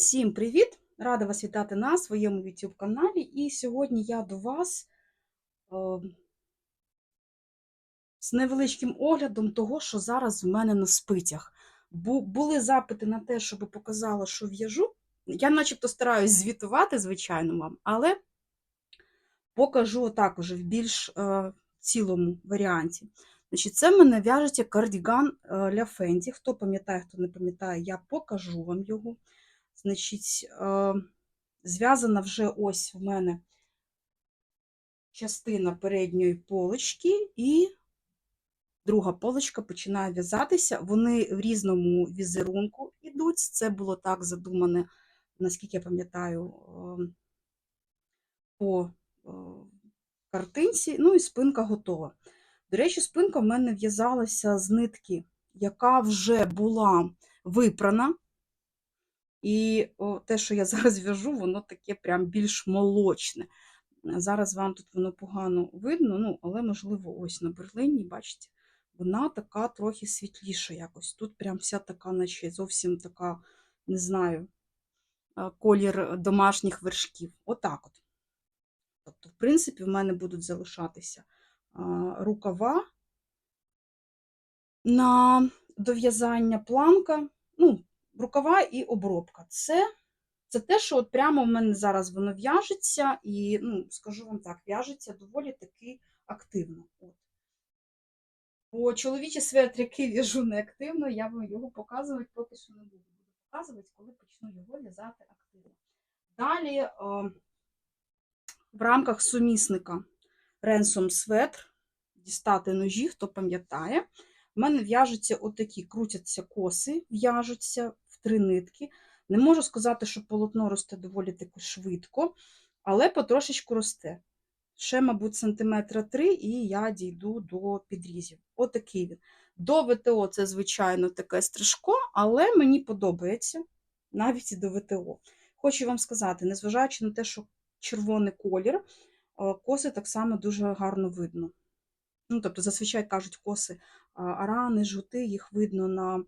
Всім привіт! Рада вас вітати на своєму YouTube каналі. І сьогодні я до вас е, з невеличким оглядом того, що зараз в мене на спицях. Бу були запити на те, щоб показала, що в'яжу. Я начебто стараюсь звітувати, звичайно, вам, але покажу також в більш е, цілому варіанті. Значить, Це в мене в'яжеться кардіган е, Ля Фенді. Хто пам'ятає, хто не пам'ятає, я покажу вам його. Значить, е, зв'язана вже ось в мене частина передньої полочки, і друга полочка починає в'язатися. Вони в різному візерунку йдуть. Це було так задумане, наскільки я пам'ятаю, е, по е, картинці. Ну і спинка готова. До речі, спинка в мене в'язалася з нитки, яка вже була випрана. І те, що я зараз в'яжу, воно таке прям більш молочне. Зараз вам тут воно погано видно, ну, але, можливо, ось на берлині, бачите, вона така трохи світліша якось. Тут прям вся така, наче зовсім така, не знаю, колір домашніх вершків. Отак от. Тобто, в принципі, в мене будуть залишатися рукава на дов'язання планка. ну, рукава і обробка. Це це те, що от прямо в мене зараз воно в'яжеться, і, ну, скажу вам так, в'яжеться доволі таки активно. От. Бо чоловічі светрики в'яжу неактивно, я вам його показувати поки що не буду. Буду показувати, коли почну його в'язати активно. Далі о, в рамках сумісника Ренсом Светр, дістати ножі, хто пам'ятає. У мене в'яжуться отакі, крутяться коси, в'яжуться в три нитки. Не можу сказати, що полотно росте доволі таки швидко, але потрошечку росте. Ще, мабуть, сантиметра три, і я дійду до підрізів. Отакий він. До ВТО це, звичайно, таке стрижко, але мені подобається навіть і до ВТО. Хочу вам сказати, незважаючи на те, що червоний колір, коси так само дуже гарно видно. Ну, Тобто, зазвичай кажуть коси арани, жути, їх видно на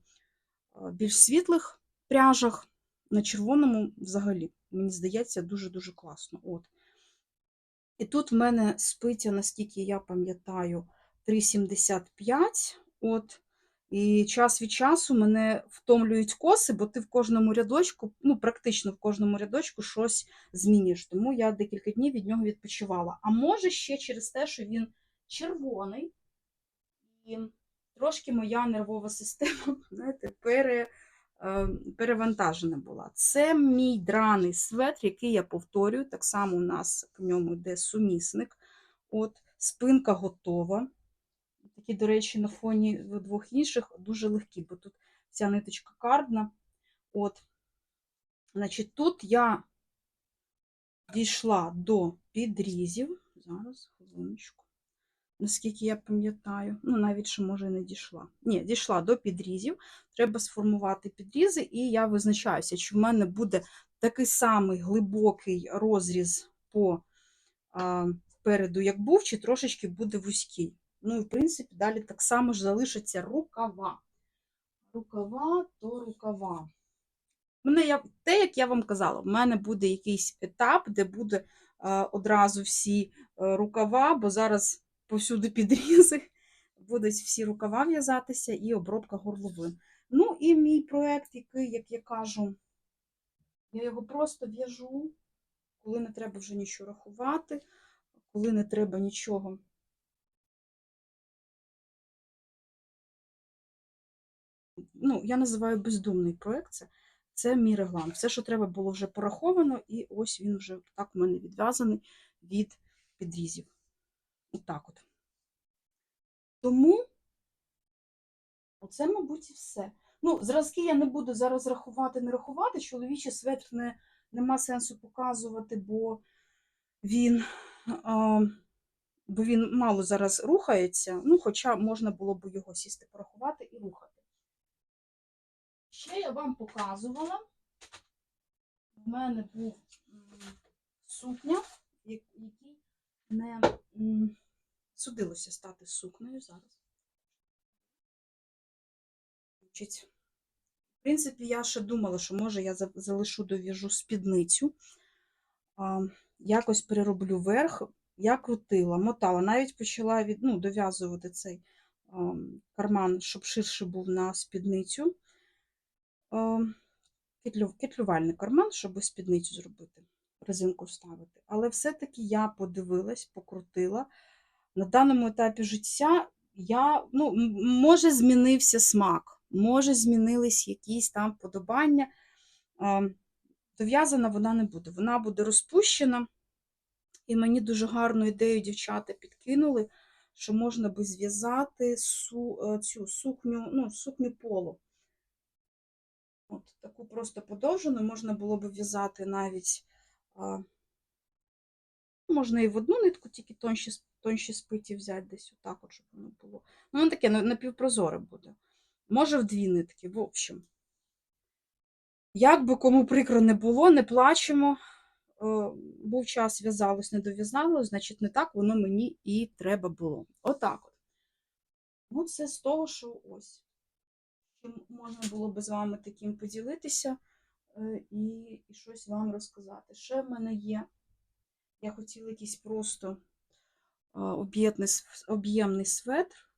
більш світлих пряжах, на червоному взагалі. Мені здається, дуже-дуже класно. От. І тут в мене спиця, наскільки я пам'ятаю, 3,75. От. І час від часу мене втомлюють коси, бо ти в кожному рядочку, ну, практично в кожному рядочку щось змінюєш. Тому я декілька днів від нього відпочивала. А може ще через те, що він червоний, і трошки моя нервова система знаєте, пере, перевантажена була. Це мій драний светр, який я повторюю. Так само у нас в ньому йде сумісник. От, Спинка готова. Такі, до речі, на фоні двох інших дуже легкі, бо тут ця ниточка кардна. От. Значить, Тут я дійшла до підрізів. Зараз, хвилиночку наскільки я пам'ятаю, ну, навіть що, може, не дійшла. Ні, дійшла до підрізів. Треба сформувати підрізи, і я визначаюся, чи в мене буде такий самий глибокий розріз по а, переду, як був, чи трошечки буде вузький. Ну, і, в принципі, далі так само ж залишаться рукава. Рукава то рукава. Мене я, Те, як я вам казала, в мене буде якийсь етап, де буде а, одразу всі е, рукава, бо зараз повсюди підрізи, будуть всі рукава в'язатися і обробка горловин. Ну, і мій проєкт, який, як я кажу, я його просто в'яжу, коли не треба вже нічого рахувати, коли не треба нічого. Ну, я називаю бездумний проєкт. Це, це мій регламент. Все, що треба, було вже пораховано, і ось він вже так у мене відв'язаний від підрізів. Отак от. Тому, оце, мабуть, і все. Ну, зразки я не буду зараз рахувати, не рахувати. Чоловічий светр не, нема сенсу показувати, бо він а, бо він мало зараз рухається, ну, хоча можна було б його сісти, порахувати і рухати. Ще я вам показувала, в мене був сукня, який не судилося стати сукнею зараз. В принципі, я ще думала, що може я за- залишу дов'яжу спідницю, якось перероблю верх. Я крутила, мотала, навіть почала від, ну, дов'язувати цей карман, щоб ширше був на спідницю. А, Кетлю, кетлювальний карман, щоб спідницю зробити, резинку вставити. Але все-таки я подивилась, покрутила. На даному етапі життя я, ну, може, змінився смак, може, змінились якісь там вподобання. Дов'язана вона не буде. Вона буде розпущена. І мені дуже гарну ідею дівчата підкинули, що можна би зв'язати су, е, цю сукню, ну, сукню поло. От, таку просто подовжену, можна було б в'язати навіть, можна і в одну нитку, тільки тонші, тонші спиті взяти десь отак, от, щоб воно було. Ну, воно таке напівпрозоре буде. Може, в дві нитки, в общем. Як би кому прикро не було, не плачемо. Е, Був час, в'язалось, не дов'язалось, значить, не так воно мені і треба було. Отак от. Ну, це з того, що ось. Можна було би з вами таким поділитися е, і, і щось вам розказати. Ще в мене є. Я хотіла якийсь просто об'ємний светр.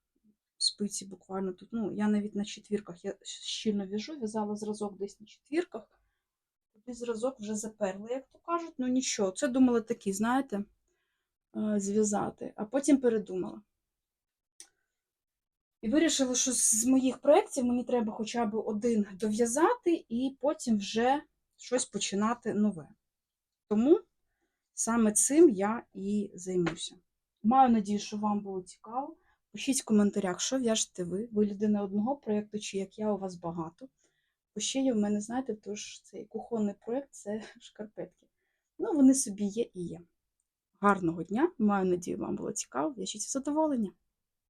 Спиці буквально тут. Ну, я навіть на четвірках я щільно в'яжу, в'язала зразок десь на четвірках. Туди зразок вже заперли, як то кажуть. Ну нічого, це думала такі, знаєте, зв'язати, а потім передумала. І вирішила, що з моїх проєктів мені треба хоча б один дов'язати і потім вже щось починати нове. Тому саме цим я і займуся. Маю надію, що вам було цікаво. Пишіть в коментарях, що в'яжете ви. Ви людина одного проєкту, чи як я, у вас багато. Бо ще в мене, знаєте, тож цей кухонний проєкт це шкарпетки. Ну, вони собі є і є. Гарного дня! Маю надію, вам було цікаво. В'яжіть задоволення!